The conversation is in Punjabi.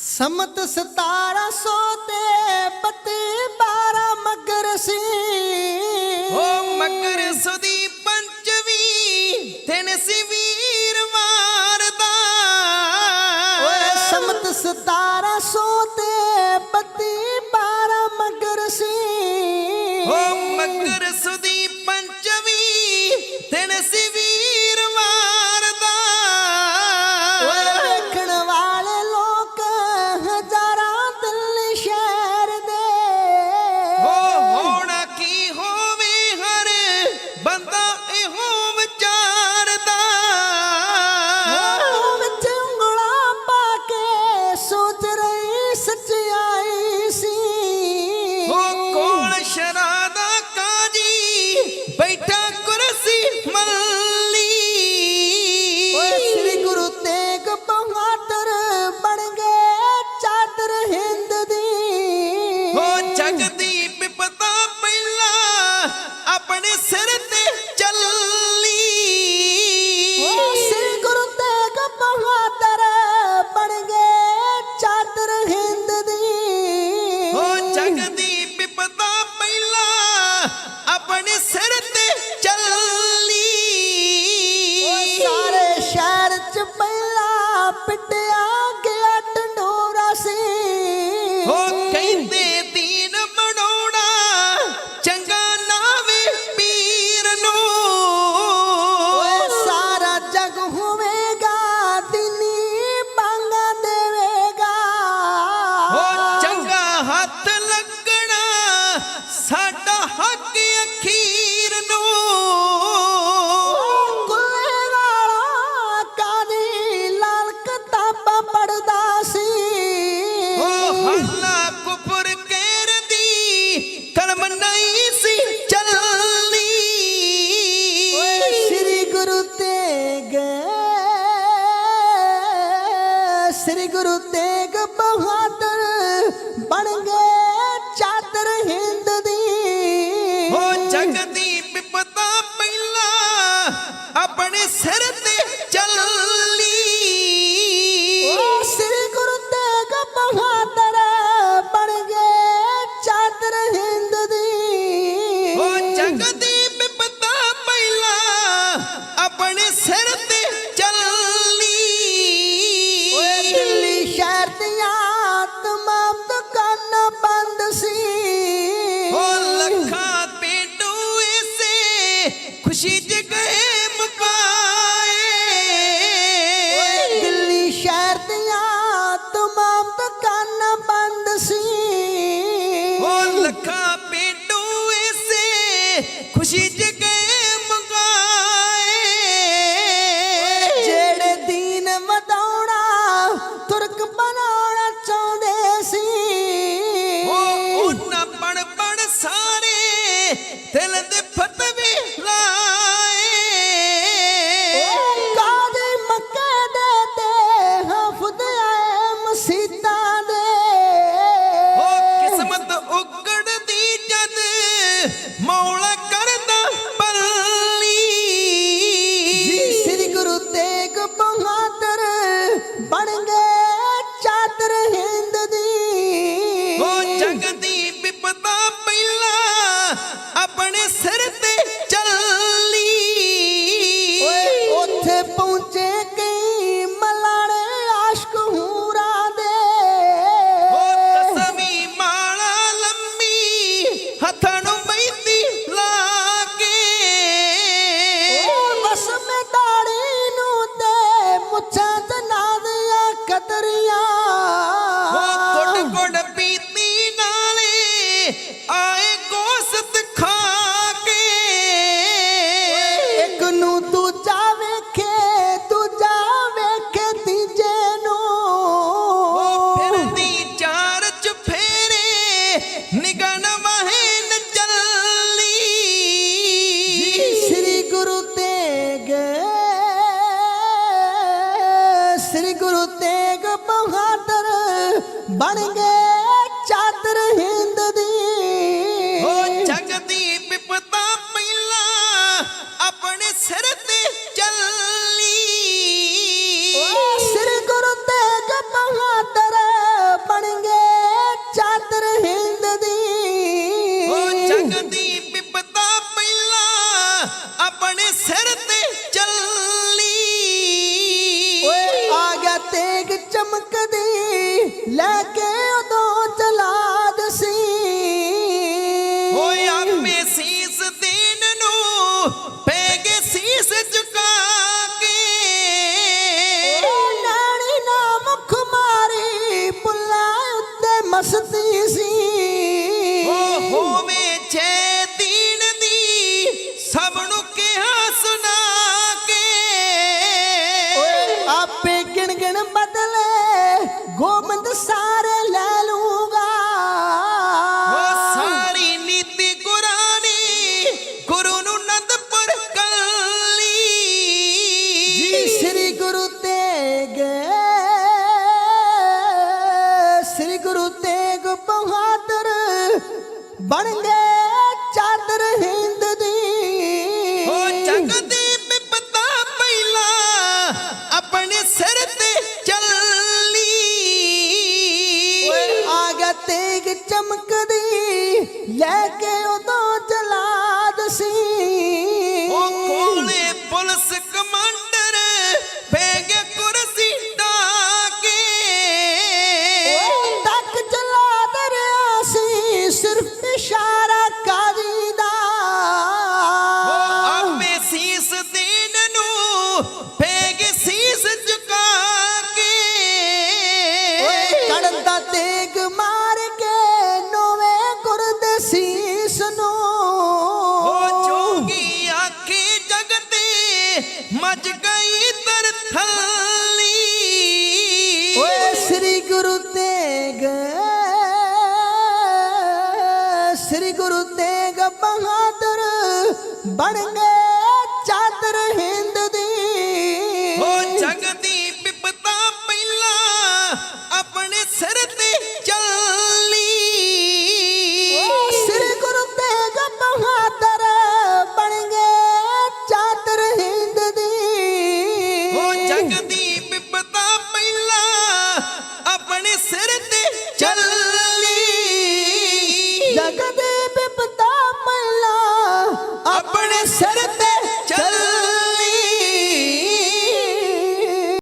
ਸਮਤ 1700 ਤੇ ਪਤੀ 12 ਮਗਰ ਸੀ। ਹੋ ਮਗਰ ਸੁਦੀ ਪੰਜਵੀਂ ਥਿਨ ਸੀ ਵੀਰਵਾਰ ਦਾ ਓਏ ਸਮਤ 1700 ਤੇ ਪਤੀ 12 ਮਗਰ ਸੀ। ਹੋ ਮਗਰ ਸੁਦੀ ਪੰਜਵੀਂ ਥਿਨ ਸੀ ਚ ਪਹਿਲਾ ਪਿੱਟਿਆ ਗਿਆ ਟੰਡੋਰਾ ਸੀ। ਹੋ ਕਹਿੰਦੇ ਦੀਨ ਬਣਾਉਣਾ ਚੰਗਾ ਨਾਵੇਂ ਪੀਰ ਨੂੰ। ਸਾਰਾ ਜਗ ਹੋਵੇ ਗੁਰੂ ਤੇਗ ਬਹਾਦਰ ਬਣ ਗਏ ਚਾਦਰ ਹਿੰਦ ਦੀ। ਹੋ ਜਗ ਬਿਪਤਾ ਪਹਿਲਾਂ ਆਪਣੇ ਸਿਰ ਤੇ ਖੁਸ਼ੀ ਚ ਗਏ ਮਕਾਏ ਦਿੱਲੀ ਸ਼ਹਿਰ ਦੀਆਂ ਤਮਾਮ ਦੁਕਾਨਾਂ ਬੰਦ ਸੀ। ਉਹ ਲੱਖਾਂ ਪਿੰਡੂ ਇਸੇ ਖੁਸ਼ੀ ਚ মানে बढ़ गए ਪੇ ਪੈ ਗਏ ਸੀਸ ਕੇ। ਨਾਣੀ ਨਾ ਮੁਖ ਮਾਰੀ ਪੁੱਲਾ ਉੱਤੇ ਸੀ। ਉਹ ਹੋਵੇ ਚੈ ਸ੍ਰੀ ਗੁਰੂ ਤੇਗ ਬਹਾਦਰ ਬਣ ਗਏ ਚਾਦਰ ਹਿੰਦ ਦੀ। ਉਹ ਜਗ ਦੀ ਬਿਪਤਾ ਪਹਿਲਾਂ ਆਪਣੇ ਸਿਰ ਤੇ ਚੱਲੀ ਓਏ ਆ ਗਿਆ ਤੇਗ ਚਮਕਦੀ ਲੈ ਕੇ ਉਦੋਂ ਤੇਗ ਮਾਰ ਕੇ ਨੋਵੇਂ ਗੁਰ ਦੇ ਸੀਸ ਨੂੰ। ਉਹ ਜੋਗੀ ਆਖੇ ਜਗਤੇ ਮਜ ਗਈ ਥੱਲੀ। ਓਏ ਸ੍ਰੀ ਗੁਰੂ ਤੇਗ ਸ੍ਰੀ ਗੁਰੂ ਤੇਗ ਬਹਾਦਰ ਬਣ ਗਏ ਚਾਦਰ ਹਿੰਦ